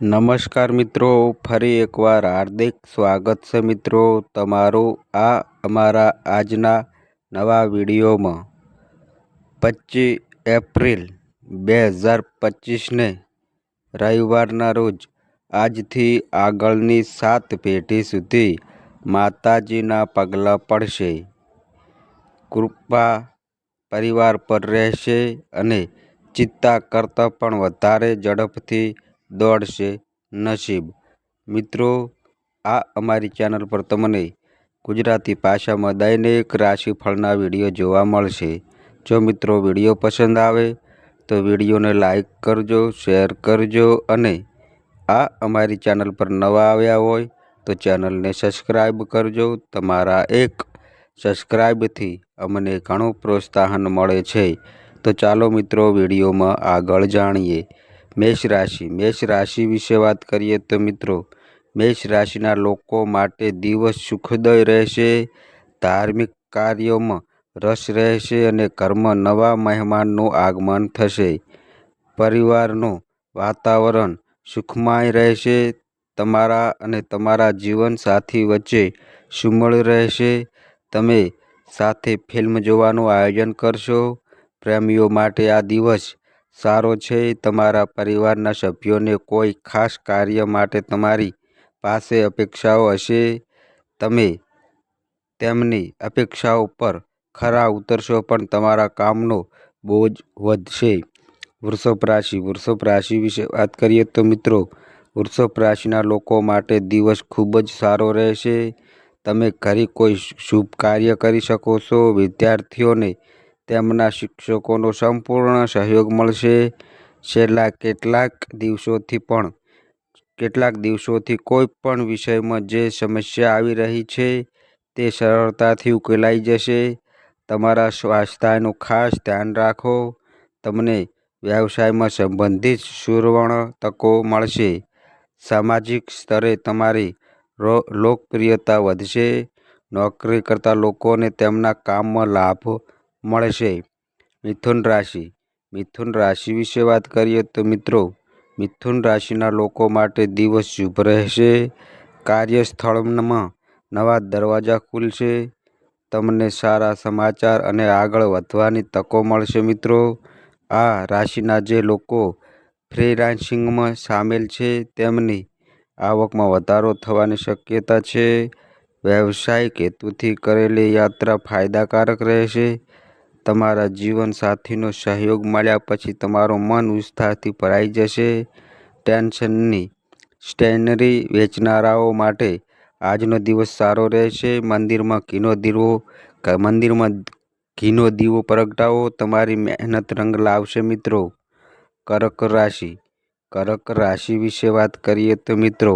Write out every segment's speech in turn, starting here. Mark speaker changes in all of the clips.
Speaker 1: નમસ્કાર મિત્રો, ફરી એકવાર હાર્દિક સ્વાગત છે મિત્રો તમારું આ અમારા આજના નવા વિડીયોમાં. પચીસ એપ્રિલ બે હજાર પચીસને રવિવારના રોજ આજથી આગળની સાત પેઢી સુધી માતાજીના પગલાં પડશે. કૃપા પરિવાર પર રહેશે અને ચિંતા કરતાં પણ વધારે ઝડપથી દોડશે નસીબ. મિત્રો, આ અમારી ચેનલ પર તમને ગુજરાતી ભાષામાં દૈનિક રાશિફળના વીડિયો જોવા મળશે. જો મિત્રો વીડિયો પસંદ આવે, તો વિડીયોને લાઈક કરજો, શેર કરજો અને આ અમારી ચેનલ પર નવા આવ્યા હોય, તો ચેનલને સબસ્ક્રાઈબ કરજો. તમારા એક સબસ્ક્રાઈબથી અમને ઘણું પ્રોત્સાહન મળે છે. તો ચાલો મિત્રો વિડીયોમાં આગળ જાણીએ. મેષ રાશિ. મેષ રાશિ વિશે વાત કરીએ તો મિત્રો, મેષ રાશિના લોકો માટે દિવસ સુખદય રહેશે, ધાર્મિક કાર્યોમાં રસ રહેશે અને કર્મ નવા મહેમાનનું આગમન થશે. પરિવારનું વાતાવરણ સુખમય રહેશે, તમારા અને તમારા જીવનસાથી વચ્ચે સુમેળ રહેશે. તમે સાથે ફિલ્મ જોવાનું આયોજન કરશો. પ્રેમીઓ માટે આ દિવસ સારો છે તમારા પરિવારના સભ્યોને કોઈ ખાસ કાર્ય માટે તમારી પાસે અપેક્ષાઓ હશે? તમે તેમની અપેક્ષાઓ પર ખરા ઉતરશો પણ તમારા કામનો બોજ વધશે. વૃષભ રાશિ વૃષભ રાશિ વિશે વાત કરીએ તો મિત્રો, વૃષભ રાશિના લોકો માટે દિવસ ખૂબ જ સારો રહેશે. તમે ઘરે કોઈ શુભ કાર્ય કરી શકો છો, વિદ્યાર્થીઓને તેમના શિક્ષકોનો સંપૂર્ણ સહયોગ મળશે. છેલ્લા કેટલાક દિવસોથી પણ, કેટલાક દિવસોથી કોઈ પણ વિષયમાં જે સમસ્યા આવી રહી છે, તે સરળતાથી ઉકેલાઈ જશે. તમારા સ્વાસ્થ્યનું ખાસ ધ્યાન રાખો. તમને વ્યવસાયમાં સંબંધિત સુવર્ણ તકો મળશે. સામાજિક સ્તરે તમારી લોકપ્રિયતા વધશે. નોકરી કરતા લોકોને તેમના કામમાં લાભ મળશે મિથુન રાશિ. મિથુન રાશિ વિશે વાત કરીએ તો મિત્રો, મિથુન રાશિના લોકો માટે દિવસ શુભ રહેશે. કાર્યસ્થળમાં નવા દરવાજા ખુલશે. તમને સારા સમાચાર અને આગળ વધવાની તકો મળશે મિત્રો. આ રાશિના જે લોકો ફ્રીલાન્સિંગમાં સામેલ છે, તેમની આવકમાં વધારો થવાની શક્યતા છે. વ્યવસાયિક હેતુથી કરેલી યાત્રા ફાયદાકારક રહેશે. તમારા જીવનસાથીનો સહયોગ મળ્યા પછી તમારું મન ઉત્સાહથી ભરાઈ જશે. ટેન્શનની સ્ટેશનરી વેચનારાઓ માટે આજનો દિવસ સારો રહેશે. મંદિરમાં ઘીનો દીવો મંદિરમાં ઘીનો દીવો પ્રગટાવો. તમારી મહેનત રંગ લાવશે મિત્રો. કર્ક રાશિ. કર્ક રાશિ વિશે વાત કરીએ તો મિત્રો,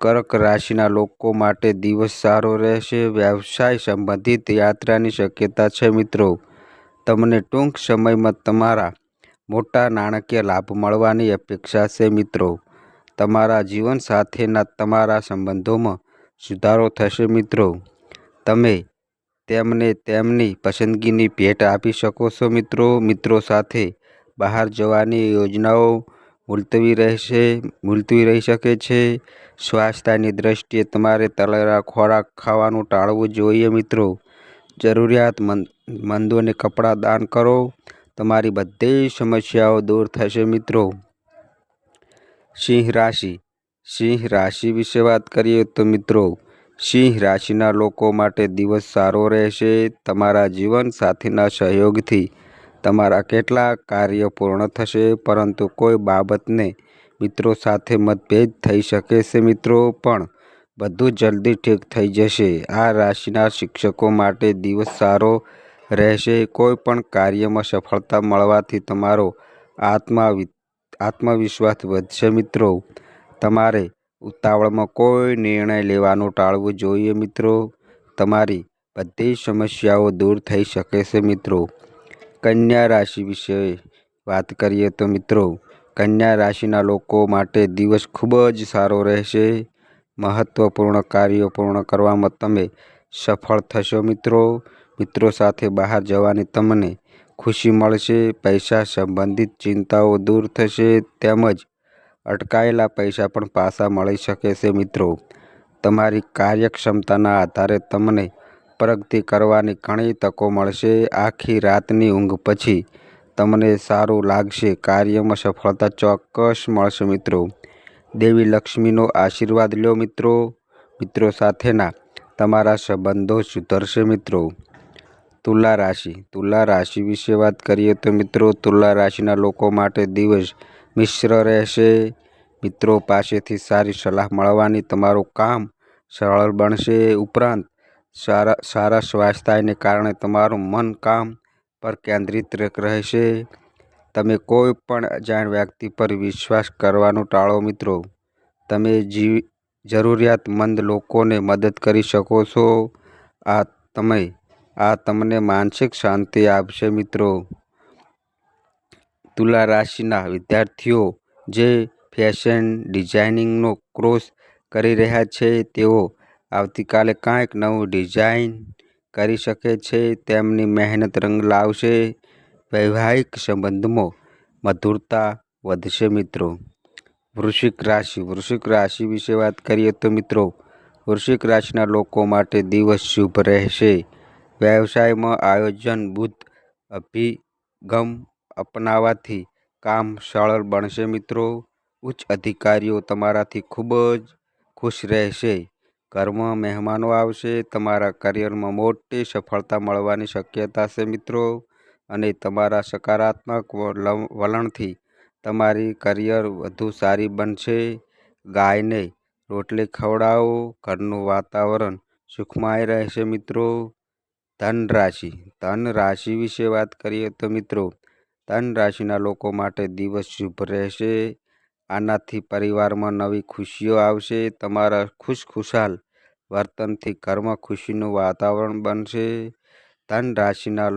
Speaker 1: કર્ક રાશિના લોકો માટે દિવસ સારો રહેશે. વ્યવસાય સંબંધિત યાત્રાની શક્યતા છે મિત્રો. તમને ટૂંક સમયમાં તમારા મોટા નાણાકીય લાભ મળવાની અપેક્ષા છે, મિત્રો. તમારા જીવન સાથેના તમારા સંબંધોમાં સુધારો થશે, મિત્રો. તમે તેમને તેમની પસંદગીની ભેટ આપી શકો છો, મિત્રો. મિત્રો સાથે બહાર જવાની યોજનાઓ મુલતવી રહેશે, મુલતવી રહી શકે છે. સ્વાસ્થ્યની દ્રષ્ટિએ તમારે તળેલા ખોરાક ખાવાનું ટાળવું જોઈએ, મિત્રો. જરૂરિયાતમંદોને કપડાં દાન કરો. તમારી બધી સમસ્યાઓ દૂર થશે મિત્રો. સિંહ રાશિ. સિંહ રાશિ વિશે વાત કરીએ તો મિત્રો, સિંહ રાશિના લોકો માટે દિવસ સારો રહેશે. તમારા જીવન સાથીના સહયોગથી તમારા કેટલાક કાર્ય પૂર્ણ થશે, પરંતુ કોઈ બાબતને મિત્રો સાથે મતભેદ થઈ શકે છે મિત્રો. પણ બધું જલ્દી ઠીક થઈ જશે. આ રાશિના શિક્ષકો માટે દિવસ સારો રહેશે. કોઈ પણ કાર્યમાં સફળતા મળવાથી તમારો આત્મા આત્મવિશ્વાસ વધશે મિત્રો. તમારે ઉતાવળમાં કોઈ નિર્ણય લેવાનું ટાળવું જોઈએ મિત્રો. તમારી બધી સમસ્યાઓ દૂર થઈ શકે છે મિત્રો. કન્યા રાશિ વિશે વાત કરીએ તો મિત્રો, કન્યા રાશિના લોકો માટે દિવસ ખૂબ જ સારો રહેશે. મહત્ત્વપૂર્ણ કાર્યો પૂર્ણ કરવામાં તમે સફળ થશો મિત્રો. મિત્રો સાથે બહાર જવાની તમને ખુશી મળશે, પૈસા સંબંધિત ચિંતાઓ દૂર થશે, તેમજ અટકાયેલા પૈસા પણ પાછા મળી શકે છે મિત્રો. તમારી કાર્યક્ષમતાના આધારે તમને પ્રગતિ કરવાની ઘણી તકો મળશે. આખી રાતની ઊંઘ પછી તમને સારું લાગશે. કાર્યમાં સફળતા ચોક્કસ મળશે મિત્રો. દેવી લક્ષ્મીનો આશીર્વાદ લો મિત્રો. મિત્રો સાથેના તમારા સંબંધો સુધરશે મિત્રો. તુલા રાશિ તુલા રાશિ વિશે વાત કરીએ તો મિત્રો, તુલા રાશિના લોકો માટે દિવસ મિશ્ર રહેશે. મિત્રો પાસેથી સારી સલાહ મળવાની તમારું કામ સરળ બનશે. ઉપરાંત સારા સારા સ્વાસ્થ્યને કારણે તમારું મન કામ પર કેન્દ્રિત રહેશે. તમે કોઈ પણ અજાણ વ્યક્તિ પર વિશ્વાસ કરવાનું ટાળો મિત્રો. તમે જી જરૂરિયાતમંદ લોકોને મદદ કરી શકો છો. આ તમે, આ તમને માનસિક શાંતિ આપશે મિત્રો. તુલા રાશિના વિદ્યાર્થીઓ જે ફેશન ડિઝાઇનિંગનો કોર્સ કરી રહ્યા છે, તેઓ આવતીકાલે કાંઈક નવું ડિઝાઇન કરી શકે છે. તેમની મહેનત રંગ લાવશે. વૈવાહિક સંબંધમાં મધુરતા વધશે મિત્રો. વૃશ્ચિક રાશિ. વૃશ્ચિક રાશિ વિશે વાત કરીએ તો મિત્રો, વૃશ્ચિક રાશિના લોકો માટે દિવસ શુભ રહેશે. વ્યવસાયમાં આયોજન બુદ્ધ અભિગમ અપનાવવાથી કામ સરળ બનશે મિત્રો. ઉચ્ચ અધિકારીઓ તમારાથી ખૂબ જ ખુશ રહેશે. ઘરમાં મહેમાનો આવશે. તમારા કરિયરમાં મોટી સફળતા મળવાની શક્યતા છે મિત્રો. અને તમારા સકારાત્મક વલણથી તમારી કરિયર વધુ સારી બનશે. ગાયને રોટલી ખવડાવો, ઘરનું વાતાવરણ સુખમય રહેશે મિત્રો. ધન રાશિ ધન રાશિ વિશે વાત કરીએ તો મિત્રો, ધન રાશિના લોકો માટે દિવસ શુભ રહેશે. આનાથી પરિવારમાં નવી ખુશીઓ આવશે, તમારા ખુશખુશાલ વર્તનથી ઘરમાં ખુશીનું વાતાવરણ બનશે. ધન રાશિના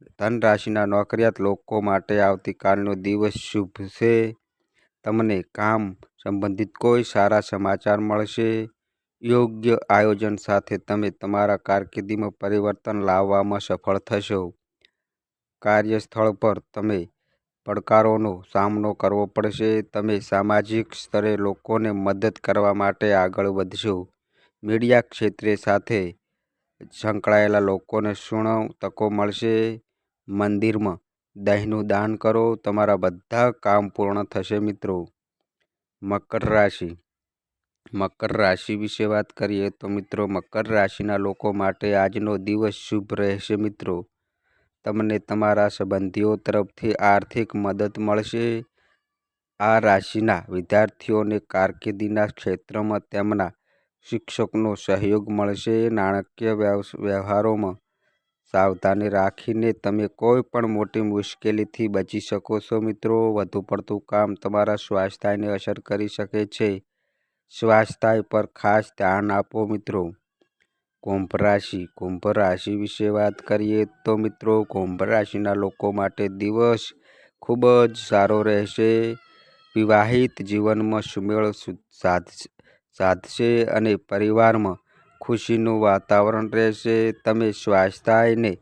Speaker 1: ધન રાશિના નોકરિયાત લોકો માટે આવતીકાલનો દિવસ શુભ છે. તમને કામ સંબંધિત કોઈ સારા સમાચાર મળશે. યોગ્ય આયોજન સાથે તમે તમારા કારકિર્દીમાં પરિવર્તન લાવવામાં સફળ થશો. કાર્યસ્થળ પર તમે પડકારોનો સામનો કરવો પડશે. તમે સામાજિક સ્તરે લોકોને મદદ કરવા માટે આગળ વધશો. મીડિયા ક્ષેત્રે સાથે સંકળાયેલા લોકોને સુણવ તકો મળશે. મંદિરમાં દહીંનું દાન કરો, તમારા બધા કામ પૂર્ણ થશે મિત્રો. મકર રાશિ. મકર રાશિ વિશે વાત કરીએ તો મિત્રો, મકર રાશિના લોકો માટે આજનો દિવસ શુભ રહેશે મિત્રો. તમને તમારા સંબંધીઓ તરફથી આર્થિક મદદ મળશે. આ રાશિના વિદ્યાર્થીઓને કારકિર્દીના ક્ષેત્રમાં તેમના શિક્ષકનો સહયોગ મળશે. નાણાકીય વ્યવહારોમાં સાવધાની રાખીને તમે કોઈ પણ મોટી મુશ્કેલીથી બચી શકો છો મિત્રો. વધુ પડતું કામ તમારા સ્વાસ્થ્યને અસર કરી શકે છે. સ્વાસ્થ્ય પર ખાસ ધ્યાન આપો મિત્રો. કુંભ રાશિ. કુંભ રાશિ વિશે વાત કરીએ તો મિત્રો, કુંભ રાશિના લોકો માટે દિવસ ખૂબ જ સારો રહેશે. વિવાહિત જીવનમાં સુમેળ સાધશે અને પરિવારમાં ખુશીનું વાતાવરણ રહેશે, તમે સ્વાસ્થ્યને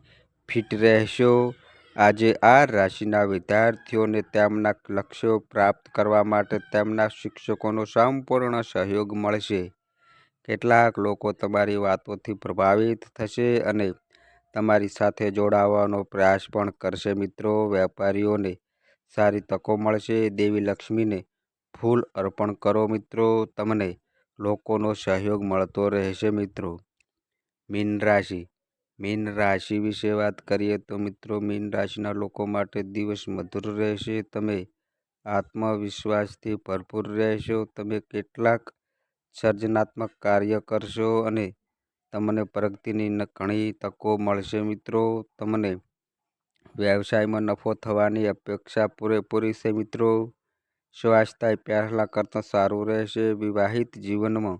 Speaker 1: ફિટ રહેશો. આજે આ રાશિના વિદ્યાર્થીઓને તેમના લક્ષ્યો પ્રાપ્ત કરવા માટે તેમના શિક્ષકોનો સંપૂર્ણ સહયોગ મળશે. કેટલાક લોકો તમારી વાતોથી પ્રભાવિત થશે અને તમારી સાથે જોડાવાનો પ્રયાસ પણ કરશે. મિત્રો, વેપારીઓને સારી તકો મળશે. દેવી લક્ષ્મીને ફૂલ અર્પણ કરો. મિત્રો, તમને લોકોનો સહયોગ મળતો રહેશે મિત્રો. મીન રાશિ. મીન રાશિ વિશે વાત કરીએ તો મિત્રો, મીન રાશિના લોકો માટે દિવસ મધુર રહેશે. તમે આત્મવિશ્વાસથી ભરપૂર રહેશો. તમે કેટલાક સર્જનાત્મક કાર્ય કરશો અને તમને પ્રગતિની ઘણી તકો મળશે મિત્રો. તમને વ્યવસાયમાં નફો થવાની અપેક્ષા પૂરેપૂરી છે મિત્રો. સ્વાસ્થ્ય પહેલાં કરતાં સારું રહેશે વિવાહિત જીવનમાં.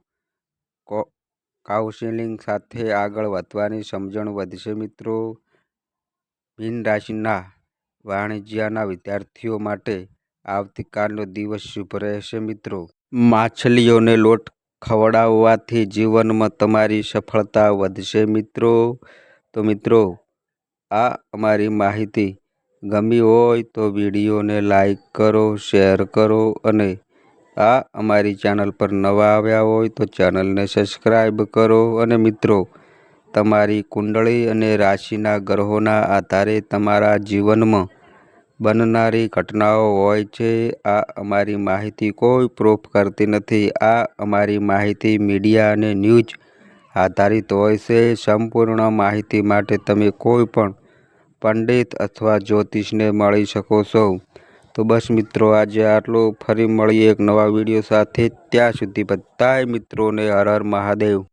Speaker 1: કાઉન્સિલિંગ સાથે આગળ વધવાની સમજણ વધશે મિત્રો. મીન રાશિના વાણિજ્યના વિદ્યાર્થીઓ માટે આવતીકાલનો દિવસ શુભ રહેશે મિત્રો. માછલીઓને લોટ ખવડાવવાથી જીવનમાં તમારી સફળતા વધશે મિત્રો. તો મિત્રો, આ અમારી માહિતી ગમી હોય તો વિડીયોને લાઈક કરો, શેર કરો અને આ અમારી ચેનલ પર નવા આવ્યા હોય તો ચેનલને સબસ્ક્રાઈબ કરો અને મિત્રો, તમારી કુંડળી અને રાશિના ગ્રહોના આધારે તમારા જીવનમાં બનનારી ઘટનાઓ હોય છે. આ અમારી માહિતી કોઈ પ્રૂફ કરતી નથી. આ અમારી માહિતી મીડિયા અને ન્યૂઝ આધારિત હોય છે. સંપૂર્ણ માહિતી માટે તમે કોઈ પણ પંડિત અથવા જ્યોતિષને મળી શકો છો. તો બસ મિત્રો, આજે આટલું. ફરી મળીએ એક નવા વીડિયો સાથે. ત્યાં સુધી બધાય મિત્રોને હર હર મહાદેવ.